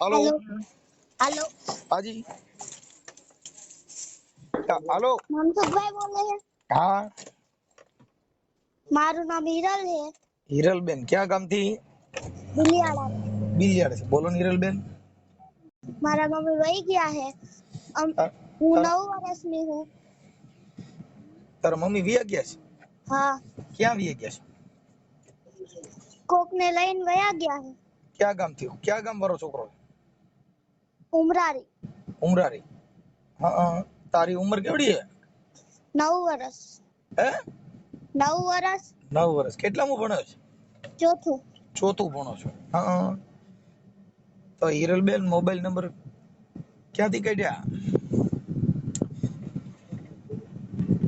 હાલો હાલો હાલો હાજી હા, હાલો મનસુખભાઈ બોલે છે હા મારું નામ હિરલ છે હિરલબેન ક્યાં ગામથી બિલિયાળા બિલિયાડ છે બોલો ને હિરલબેન મારા મમ્મી વહી ગયા છે અમ, હા, હું હા. નવ વર્ષની હું તારા મમ્મી વિયા ગયા છે હા ક્યાં વિયા ગયા છે કોક ને લઈને વયા ગયા છે ક્યાં ગામથી ક્યાં ગામ વાળો છોકરો છે? ઉમરારી. ઉમરારી. હા. તારી ઉંમર કેવડી છે? નવ વર્ષ હે? નવ વર્ષ નવ વર્ષ કેટલામું ભણો છો? ચોથું. ચોથું ભણો છો. હા. તો હિરલબેન મોબાઈલ નંબર ક્યાંથી કાઢ્યા?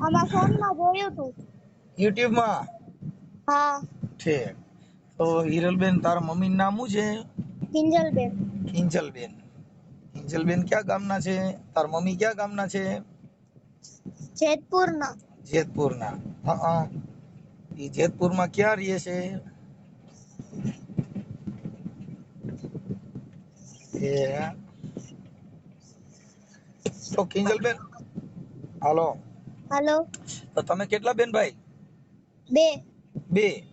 આમાં ફોનમાં જોયું તું. યુટ્યુબમાં હા. ઠીક. તો હિરલબેન તારા મમ્મીનું નામ શું છે? કિંજલબેન. કિંજલબેન. કિંજલબેન ક્યાં ગામના છે? તાર મમ્મી ક્યાં ગામના છે? જેતપુરના. જેતપુરના. હા ઈ જેતપુરમાં ક્યાં રહે છે? એ. તો કિંજલબેન? હાલો. હાલો. તો તમે કેટલા બેન ભાઈ? બે. બે.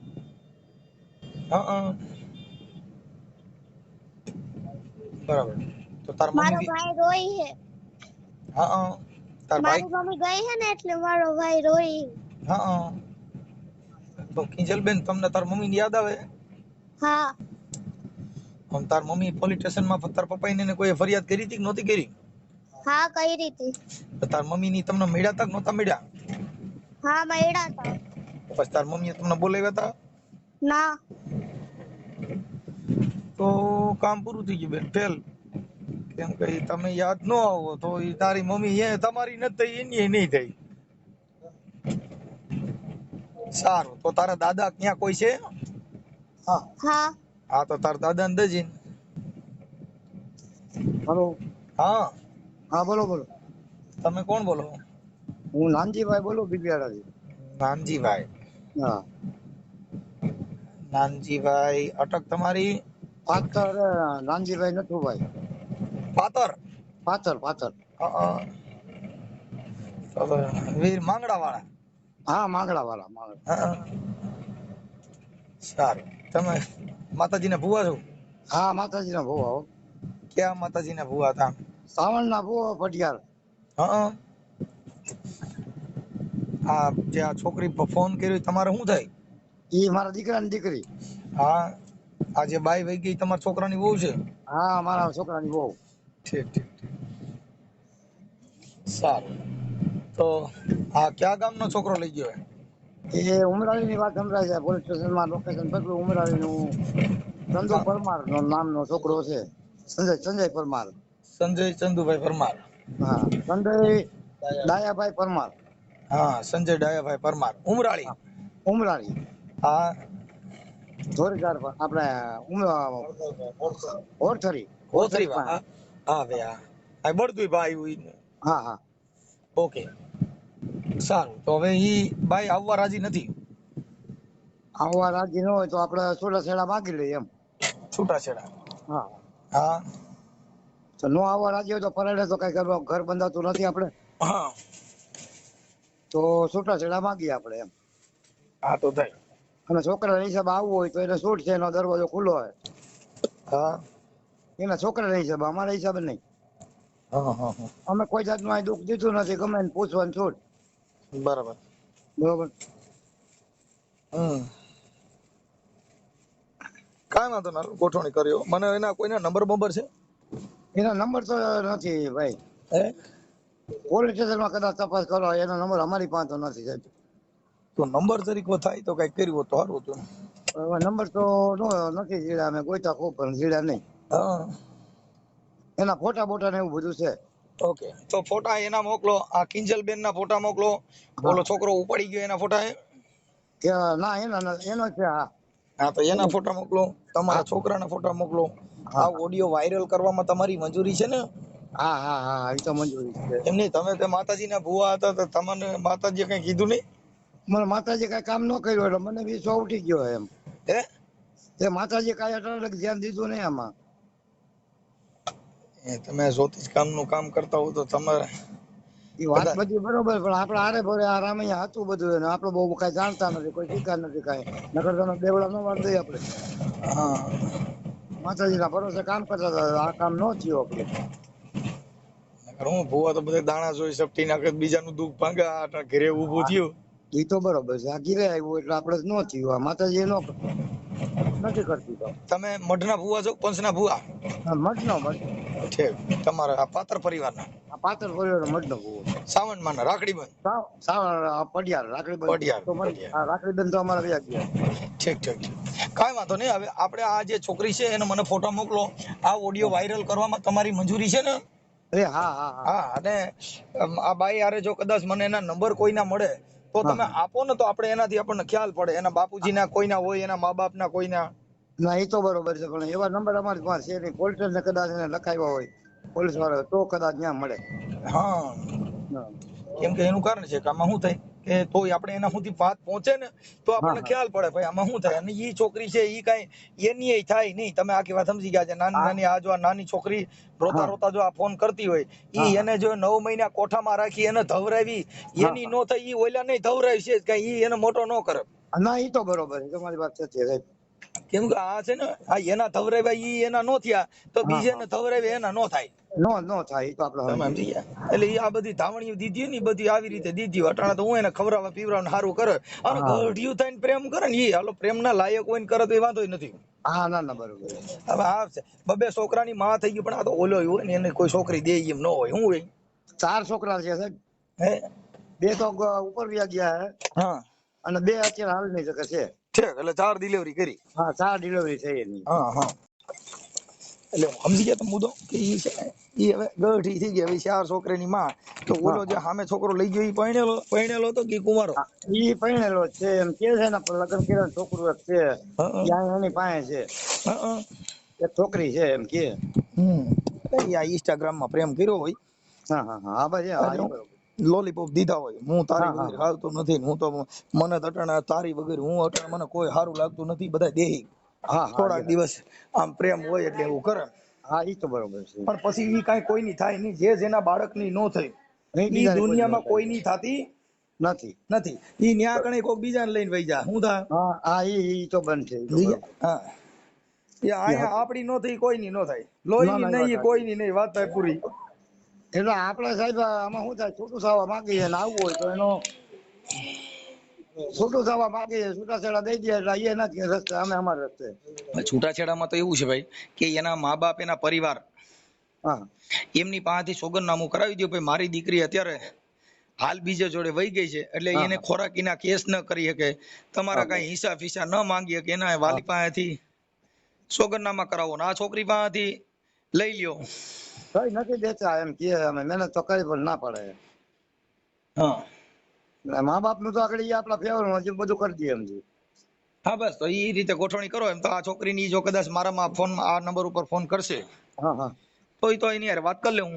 હા. બરાબર. તો તાર મારો ભાઈ રોઈ હે હા. તાર ભાઈ મમ્મી ગઈ હે ને એટલે મારો ભાઈ રોઈ હા તો કિંજલબેન તમને તાર મમ્મીની યાદ આવે? હા. આમ તાર મમ્મી પોલીસ સ્ટેશનમાં તાર પપ્પા ને કોઈ ફરિયાદ કરી હતી કે નહોતી કરી? હા કઈ રીતે તો તાર મમ્મીની તમને મળ્યા તક નહોતા મળ્યા? હા મળ્યા તા. પછી તાર મમ્મીએ તમને બોલાવ્યા હતા ના. તો કામ પૂરું થઈ ગયું બેન ફેલ. કેમ કે તમે યાદ ન આવો તો એ તારી મમ્મી એ તમારી ન થઈ એની નહીં થઈ. સારું તો તારા દાદા ક્યાં કોઈ છે? હા. હા. હા તો તારા દાદા ને દજીન હલો. હા. હા બોલો બોલો. તમે કોણ બોલો? હું નાનજીભાઈ બોલું બિલિયાળાથી નાનજીભાઈ. હા. નાનજીભાઈ અટક તમારી? પાત્ર નાનજીભાઈ નથુભાઈ. પાતર? પાતર તો વીર માંગડા વાળા હા માંગડા વાળા માંગડા સારું. તમે માતાજીના ભુવા છો? હા માતાજીના ભુવા હો. ક્યાં માતાજીના ભુવા હતા? સાવણના ભૂવા ફટિયાર હા આ જે આ છોકરી ફોન કર્યો તમારે શું થાય? એ મારા દીકરાની દીકરી. હા આ જે બાઈ વહી ગઈ તમારા છોકરાની વહુ છે? હા મારા છોકરાની બહુ ઠીક ઠીક ઠીક. સારું. તો આ કયા ગામનો છોકરો લઈ ગયો એ ઉમરાળીની વાત સંભળાય છે. પોલીસ સ્ટેશનમાં લોકેશન બદલું. ઉમરાળી નું ચંદુ પરમાર નો નામનો છોકરો છે. સંજય સંજય પરમાર. સંજય ચંદુભાઈ પરમાર. હા. સંજય ડાયાભાઈ પરમાર. હા સંજય ડાયાભાઈ પરમાર. ઉમરાળી. ઉમરાળી. હા. ધોરીધાર આપણે આપણે ઓરથરી કોથરી હા ભાઈ હા. આ બળદુઈ ભાઈ હોય હા હા. ઓકે. સારું. તો હવે ઈ ભાઈ આવવા રાજી નથી? આવવા રાજી ન હોય તો આપણે છોટા છેડા માગી લઈએ એમ. છૂટાછેડા? હા. હા. તો નો આવવા રાજી હોય તો પરાડે તો કઈ કરવા ઘર બંધાતું નથી આપણે. હા. તો છૂટાછેડા માગીએ આપણે એમ. હા તો થાય. અને છોકરાના હિસાબ આવવું હોય તો એને છૂટ છે એનો દરવાજો ખુલ્લો હોય. હા. એના છોકરાના હિસાબે અમારા હિસાબે નહીં. હા હા હા. અમે કોઈ જાતનું આ દુઃખ દીધું નથી ગમે એને પૂછવાનું છોડ. બરાબર. બરોબર? કાંઈ વાંધો ના ગોઠવણી કર્યો મને એના કોઈના નંબર બંબર છે? એના નંબર તો નથી ભાઈ. પોલીસ સ્ટેશનમાં કદાચ તપાસ કરો એનો નંબર અમારી પાસે તો નથી સાહેબ. તો નંબર તરીકે થાય તો કઈ કર્યું તો સારું હતું નંબર તો નથી જીડા અમે ગોઈતા ખૂબ પણ જીડા નહીં. એના ફોટા બોટા ને એવું બધું છે. ઓકે. તો ફોટા એના મોકલો આ કિંજલબેન ના ફોટા મોકલો. બોલો છોકરો ઉપાડી ગયો એના ફોટા ના એના એનો છે હા. હા તો એના ફોટા મોકલો તમારા છોકરાના ફોટા મોકલો. આ ઓડિયો વાયરલ કરવામાં તમારી મંજૂરી છે ને? હા હા હા એ તો મંજૂરી છે. એમ નહીં તમે તે માતાજીના ભુવા હતા તો તમને માતાજીએ કઈ કીધું નહીં? મને માતાજી કઈ કામ ન કર્યું એટલે મને વિશ્વ ઉઠી ગયો એમ. હે? તે માતાજી કાંઈ અટાણે ધ્યાન દીધું નહીં આમાં. તમે જ્યોતિષ કામનું કામ કરતા હો તો તમારે એ વાત બધી બરોબર પણ આપણે આરે ભરે આ રામૈયા હતું બધું એને. આપણે બહુ કઈ જાણતા નથી કોઈ શીખા નથી કઈ. નકર તમે બેવડા નો વાર દઈએ આપણે. હા. માતાજીના ભરોસે કામ કરતા હતા આ કામ નો થયું આપણે. નકર હું ભૂવા તો બધા દાણા જોઈ સપટી નાખે બીજાનું દુઃખ ભાંગે આ ઘરે ઊભું થયું. એ તો બરોબર છે આ ઘીરે આવ્યું એટલે આપણે નો થયું. આ માતાજી નો નથી કરતી તો. તમે મઢના ભૂવા છો પંચના ભૂવા? મઢ નો મઠ ઠીક તમારા આ પાત્ર પરિવારના? આ પાત્ર પરિવાર મતલબ નો માં રાખડી બંધ? સાવ સાવ પડિયાર રાખડી બંધ. પડિયાર, રાખડી બંધ તો અમારા વ્યાજ ગયા. ઠીક ઠીક ઠીક. કાંઈ વાંધો નહીં. હવે આપણે આ જે છોકરી છે એને મને ફોટો મોકલો. આ ઓડિયો વાયરલ કરવામાં તમારી મંજૂરી છે ને? એ હા હા હા. હા અને આ બાઈ આરે જો કદાચ મને એના નંબર કોઈના મળે તો તમે આપો ને તો આપણે એનાથી આપણને ખ્યાલ પડે. એના બાપુજીના કોઈના હોય એના મા બાપના કોઈના. ના એ તો બરોબર છે પણ એવા નંબર અમારી પાસે છે નહીં પોલીસ ને કદાચ એને લખાવ્યા હોય પોલીસવાળા તો કદાચ ત્યાં મળે. હા. કેમ કે એનું કારણ છે કે આમાં શું થાય કે તોય આપણે એના સુધી વાત પહોંચે ને તો આપણને ખ્યાલ પડે ભાઈ આમાં શું થાય? અને ઈ છોકરી છે ઈ કઈ એની થાય નહીં. તમે આખી વાત સમજી ગયા છે નાની નાની આ જો આ નાની છોકરી રોતા રોતા જો આ ફોન કરતી હોય એ ઈ એને જો નવ મહિના કોઠામાં રાખી એને ધવરાવી એની નો થાય ઈ ઓલા નહીં ધવરાવી છે કઈ ઈ એને મોટો ન કરે. ના એ તો બરોબર છે તમારી વાત સાચી કેમ કે આ છે ને આ એના ધવરાવ્યા ઈ એના નો થયા તો બીજે. ને ધવરાવ્યા એના નો થાય. નો નો થાય તો આપણે સમજી ગયા? એટલે આ બધી ધાવણીઓ દીધી ને બધી આવી રીતે દીધી અટાણા તો હું એને ખવરાવા પીવરાવા સારું કરે. અને. ગઢિયું થઈને પ્રેમ કરે ને ઈ. હાલો પ્રેમના લાયક હોય ને કરે તો એ વાંધો નથી. હા ના ના બરોબર. હવે આ છે. બબે છોકરાની માં થઈ ગઈ પણ આ તો ઓલો હોય ને એને કોઈ છોકરી દે એમ ન હોય. હું હોય? ચાર છોકરા છે સાહેબ. હે? બે તો ઉપર વ્યા ગયા હે. હા. અને બે અત્યારે હાલ નહીં શકે છે. ઠીક એટલે ચાર ડિલિવરી કરી. હા ચાર ડિલિવરી થઈ એની. હા હા. એટલે સમજી ગયા તમે મુદ્દો કે ઈ છે ને, ઈ હવે ગઢી થઈ ગઈ. હવે ચાર છોકરાની માં. તો ઓલો જે સામે છોકરો લઈ ગયો ઈ પરણેલો પરણેલો હતો કે કુંવારો? ઈ પરણેલો છે એમ કે છે ને પણ લગ્ન કર્યા છોકરો એક છે. ત્યાં એની પાસે છે. એક છોકરી છે એમ કે. હમ. આ ઇન્સ્ટાગ્રામમાં પ્રેમ કર્યો હોય. હા હા હા. બરોબર. લોલીપોપ દીધા હોય. હું તારી. વગર હાલતો નથી હું તો મને તો તારી વગર હું અટાણે મને કોઈ સારું લાગતું નથી બધા દેહી. હા થોડાક દિવસ આમ પ્રેમ હોય એટલે એવું કરે. હા ઈ તો બરોબર છે. પણ પછી ઈ કાંઈ કોઈની થાય નહીં. જે જેના બાળકની નો થઈ ઈ દુનિયામાં કોઈની થતી નથી. નથી. ઈ ન્યા કણે કોક બીજાને લઈને વઈ જા હું થા? હા હા ઈ ઈ તો બંધ છે? હા. એ અહીંયા આપડી નો થઈ કોઈની નો થાય. લોહીની ના, ના, નહીં કોઈની નહીં. વાત થાય પૂરી. એટલે આપણે સાહેબ આમાં શું થાય? છૂટું થવા માંગીએ ને આવવું હોય તો એનો છૂટું થવા માંગીએ છૂટાછેડા દઈ દે એટલે એ નથી રસ્તે અમે અમારા રસ્તે. છૂટાછેડામાં તો એવું છે ભાઈ કે એના મા બાપ એના પરિવાર એમની પાસેથી સોગંદનામું કરાવી દો ભાઈ મારી દીકરી અત્યારે હાલ બીજે જોડે વહી ગઈ છે એટલે એને. ખોરાકીના કેસ ન કરી શકે. તમારા કઈ હિસાબ ફિસા ન માંગી શકે એના વાલી પાસેથી સોગંદનામા કરાવો ને આ છોકરી પાસેથી લઈ લ્યો. કઈ નથી દેતા એમ કે અમે. મહેનત તો કરી પણ ના પડે. હા. મા બાપનું તો આગળ આપડા ફેવરમાં બધું કરી દઈએ એમ. હા બસ. તો એ રીતે ગોઠવણી કરો. એમ તો આ છોકરીની જો કદાચ મારામાં ફોન આ નંબર ઉપર ફોન કરશે હા હા. તો એ તો એની હારે વાત કરી લઉં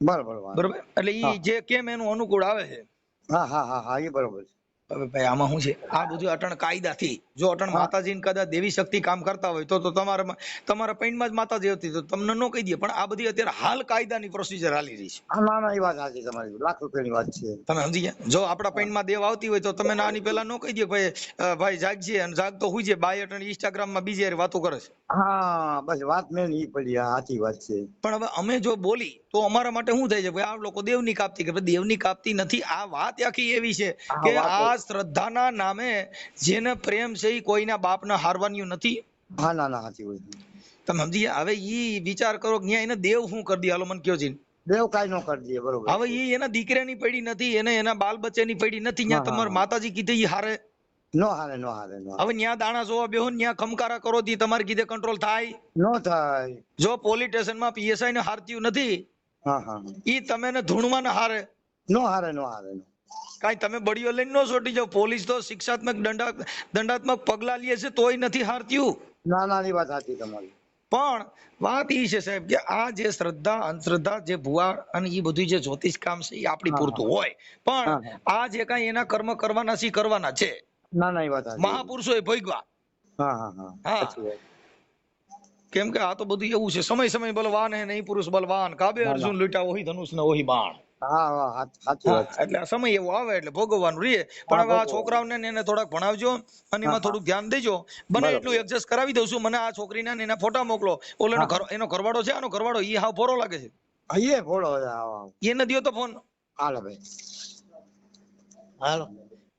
બરોબર બરાબર. બરોબર? એટલે એ જે કેમ એનું અનુકૂળ આવે છે. હા હા હા હા એ બરોબર છે. હવે ભાઈ આમાં શું છે? આ બધું અટણ કાયદાથી. જો અટણ માતાજીને કદાચ દેવી શક્તિ કામ કરતા હોય તો તો તમારા તમારા પૈણમાં જ માતાજી હતી તો તમને ન કહી દે. પણ આ બધી અત્યારે હાલ કાયદાની પ્રોસિજર હાલી રહી છે. ના ના એ વાત સાચી તમારી. લાખ રૂપિયાની વાત છે. તમે સમજી ગયા? જો આપણા પૈણમાં દેવ આવતી હોય તો તમે નાની પહેલા ન કહી દે ભાઈ ભાઈ જાગજે અને જાગતો હોય છે. બાય અટણ ઇન્સ્ટાગ્રામમાં બીજી યાર વાતો કરે છે. હા બસ વાત મેં ઈ પડી. સાચી વાત છે. પણ હવે અમે જો બોલી તો અમારા માટે શું થાય છે? ભાઈ આ લોકો દેવની કાપતી કે દેવની કાપતી નથી. આ વાત આખી એવી છે કે વાત આ શ્રદ્ધાના નામે જેને પ્રેમ છે એ કોઈના બાપને હારવાનું નથી? હા ના ના સાચી હોય તમે સમજી હવે ઈ વિચાર કરો કે એને દેવ શું કરી દે? હાલો મને કયો છે દેવ કાઈ નો કરી દે બરોબર. હવે ઈ એના દીકરાની પડી નથી એને એના બાલ બચ્ચાની પડી નથી ત્યાં તમારા માતાજી કીધે ઈ હારે? નો હારે નો હારે નો હવે ન્યા દાણા જોવા બેહો ન્યા ખમકારા કરો દી તમારે કીધે કંટ્રોલ થાય. નો થાય. જો પોલીસ સ્ટેશનમાં પીએસઆઈ ને હારતીયું નથી હા હા. ઈ તમે ને ધૂણમાં ને હારે. નો હારે નો હારે નો કાંઈ તમે બળીઓ લઈને ન છોટી જાઓ. પોલીસ તો શિક્ષાત્મક દંડા દંડાત્મક પગલા લે છે તોય નથી હારત્યું ના ના ની વાત સાચી તમારી. પણ વાત ઈ છે સાહેબ કે આ જે શ્રદ્ધા અંધશ્રદ્ધા જે ભુવા અને એ બધું જે જ્યોતિષ કામ છે એ આપણી પૂરતું હોય. પણ આ જે કાંઈ એના કર્મ કરવાના છે કરવાના છે. ના ના એ વાત મહાપુરુષો એ ભોગવા હા. હા. હા. કેમ કે આ તો બધું એવું છે સમય સમય બલવાન હે નહીં પુરુષ બલવાન. કાબે. અર્જુન લૂટા ઓહી ધનુષ ને ઓહી બાણ. હા હા સાચી વાત એટલે સમય એવો આવે એટલે ભોગવવાનું રહીએ પણ હવે આ છોકરાઓને એને થોડાક ભણાવજો અને એમાં થોડુંક ધ્યાન દેજો. બને એટલું એડજસ્ટ કરાવી દઉં છું. મને આ છોકરીને એના ફોટા મોકલો. ઓલો એનો ઘર એનો ઘરવાળો છે આનો ઘરવાળો ઈ હાવ ફોરો લાગે છે. એ ભોળો છે. એને દ્યો તો ફોન. હાલો ભાઈ. હાલો.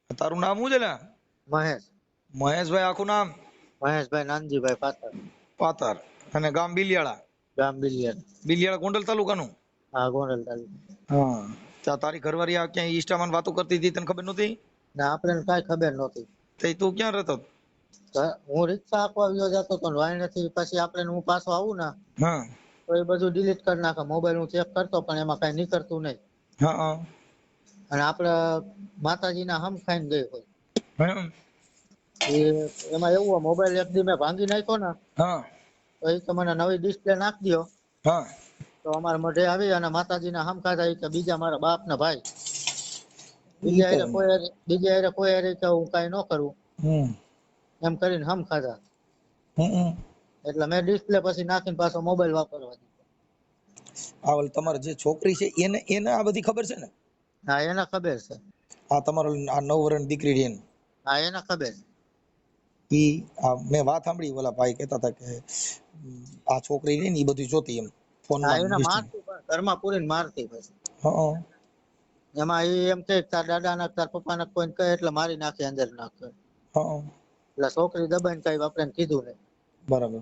તારું નામ શું છે ને મહેશ. મહેશભાઈ આખું નામ? મહેશભાઈ નાનજીભાઈ પાતર. પાતર. અને ગામ બિલિયાળા? ગામ બિલિયાળા. બિલિયાળા ગોંડલ તાલુકાનું? હા ગોંડલ તાલુકો હા. તારી ઘરવાળી આ ક્યાંય ઇન્સ્ટામાં વાતો કરતી હતી તને ખબર નહોતી? ના આપણે કાંઈ ખબર નહોતી. તે તું ક્યાં રહેતો? હું રિક્ષા આપવા ગયો જતો તો વાણીથી પછી આપણે હું પાછો આવું ને હા. તો એ બધું ડિલીટ કરી નાખે. મોબાઈલ હું ચેક કરતો પણ એમાં કાંઈ નીકળતું નહીં. હા હા. અને આપણે માતાજીના હમ ખાઈને ગઈ હોય. એમાં એવું હોય મોબાઈલ એક દી મેં ભાંગી નાખ્યો ને હા. તો એ તો મને નવી ડિસ્પ્લે નાખી દો હા. તો અમારા મઢે આવી અને માતાજીના ના ખાધા ઈ કે બીજા મારા બાપ ના ભાઈ બીજા હારે કોઈ બીજા હારે કોઈ હારે કે હું કાઈ ન કરું. એમ કરીને હમ ખાધા. એટલે મેં ડિસ્પ્લે પછી નાખીને પાછો મોબાઈલ વાપરવા દીધો. આ ઓલ તમારી જે છોકરી છે એને એને આ બધી ખબર છે ને? હા એને ખબર છે. આ તમારો આ નવ વર્ષની દીકરી છે ને હા એને ખબર. ઈ આ મેં વાત સાંભળી ઓલા ભાઈ કહેતા હતા કે આ છોકરી રહી ને ઈ બધું જોતી એમ. ફોન મારતી ઘરમાં પૂરીને મારતી પછી એમાં એ એમ કે તાર દાદા ના તાર પપ્પા ના કોઈ કહે એટલે મારી નાખે અંદર નાખે. એટલે છોકરી દબાઈને કઈ આપણે કીધું નહીં. બરાબર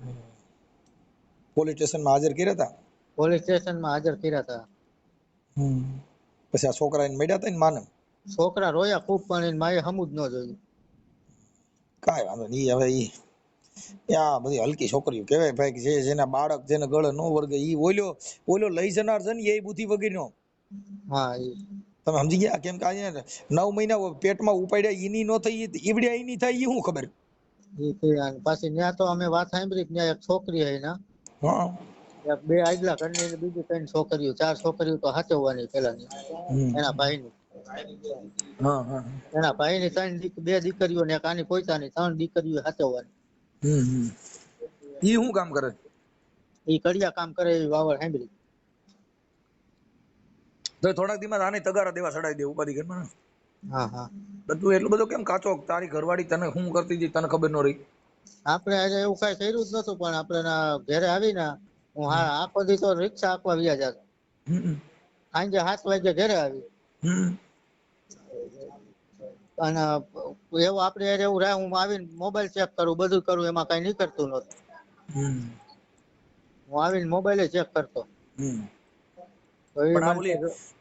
પોલીસ સ્ટેશનમાં હાજર કર્યા હતા પોલીસ સ્ટેશનમાં હાજર કર્યા હતા હમ. પછી આ છોકરા એને મળ્યા હતા ને માને? છોકરા રોયા ખૂબ પણ માએ હમું જ ન જોયું. કાંઈ વાંધો નહીં હવે ઈ આ બધી હલકી છોકરીઓ કહેવાય ભાઈ જે જેના બાળક જેને ગળે નો વર્ગે ઈ ઓલ્યો ઓલ્યો લઈ જનાર છે ને એ બુદ્ધિ વગરનો. હા તમે સમજી ગયા? કેમ કે અહીંયા નવ મહિના પેટમાં ઉપાડ્યા ઈની નો થઈ ઈવડ્યા ઈની થાય ઈ શું ખબર? પાછી ત્યાં તો અમે વાત સાંભળી ત્યાં એક છોકરી હે ને હા. બે આગલા ઘરની ને બીજી ત્રણ છોકરીઓ ચાર છોકરીઓ તો હાચવવાની પેલાની. એના ભાઈની. એના ભાઈની ત્રણ બે દીકરીઓ ને એક આની પોતાની ત્રણ દીકરીઓ હાચવવાની. હમ. ઈ શું કામ કરે ઈ કડિયા કામ કરે વાવડ સાંભળી. તો થોડાક દીમાં આને તગારા દેવા સડાઈ દે ઉપાધિ ઘરમાં હા હા. તું એટલું બધું કેમ કાચો? તારી ઘરવાળી તને શું કરતી હતી? તને ખબર ન રહી? આપણે આજે એવું કઈ કર્યું જ નતું પણ આપણે ઘરે આવીને હું હા આખો દી તો રિક્ષા આપવા વ્યા જતો. સાંજે સાત વાગે ઘરે આવી. અને એવું આપણે એવું રહે હું આવીને મોબાઈલ ચેક કરું બધું કરું એમાં કઈ નીકળતું નતું હમ. હું આવીને મોબાઈલ ચેક કરતો.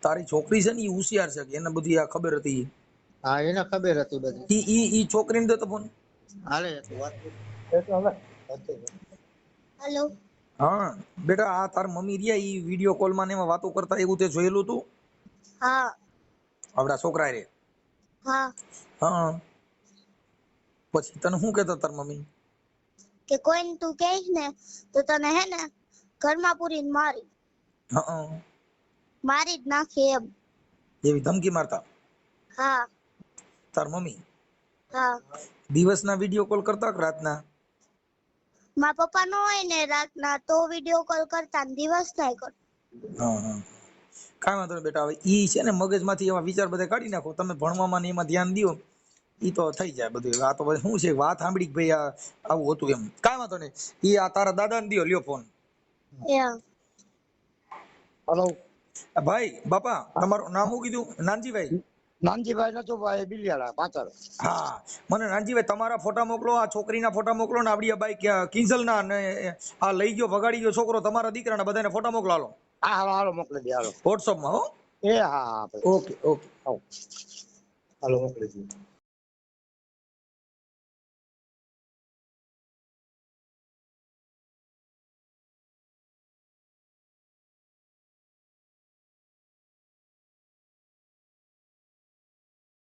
તારી છોકરી છે ને એ હોશિયાર છે એને બધી આ ખબર હતી? હા એને ખબર હતી બધી. ઈ ઈ ઈ છોકરીને દેતો ફોન હાલે વાત હવે હેલો. હા બેટા આ તાર મમ્મી રહ્યા ઈ વિડિયો કોલમાં ને એમાં વાતો કરતા એવું તે જોયેલું તું? હા. આપડા છોકરા રે. હા. હા. પછી તને શું કહેતા તાર મમ્મી? કે કોઈને તું કહીશ ને તો તને હે ને ઘરમાં પૂરીને મારી. હા. મારી જ નાખી એમ. એવી ધમકી મારતા? હા. તાર મમ્મી? હા. દિવસના વિડિયો કોલ કરતા કે રાતના? મારા પપ્પા નો હોય ને રાતના તો વીડિયો કોલ કરતા દિવસ થાય કર હા હા. કાંઈ વાંધો નહીં બેટા હવે એ છે ને મગજમાંથી એવા વિચાર બધા કાઢી નાખો. તમે ભણવામાં ને એમાં ધ્યાન દો ઈ તો થઈ જાય બધું. આ તો શું છે? વાત સાંભળી ભાઈ આ આવું હતું એમ. કાંઈ વાંધો નહીં. એ આ તારા દાદાને દ્યો લ્યો ફોન. હલો ભાઈ બાપા તમારું નામ શું કીધું? નાનજીભાઈ? નાનજીભાઈ નથુભાઈ બિલિયાળા પાછળ. હા. મને નાનજીભાઈ તમારા ફોટા મોકલો આ છોકરીના ફોટા મોકલો ને આપડી બાઈ ના કિંજલના ને આ લઈ ગયો ભગાડી ગયો છોકરો તમારા દીકરાના બધાને ફોટા મોકલાલો. હાલો હા હાલો હાલો મોકલી દે હાલો. વોટ્સઅપમાં હો? એ હા હા ઓકે ઓકે. હાલો મોકલી દે.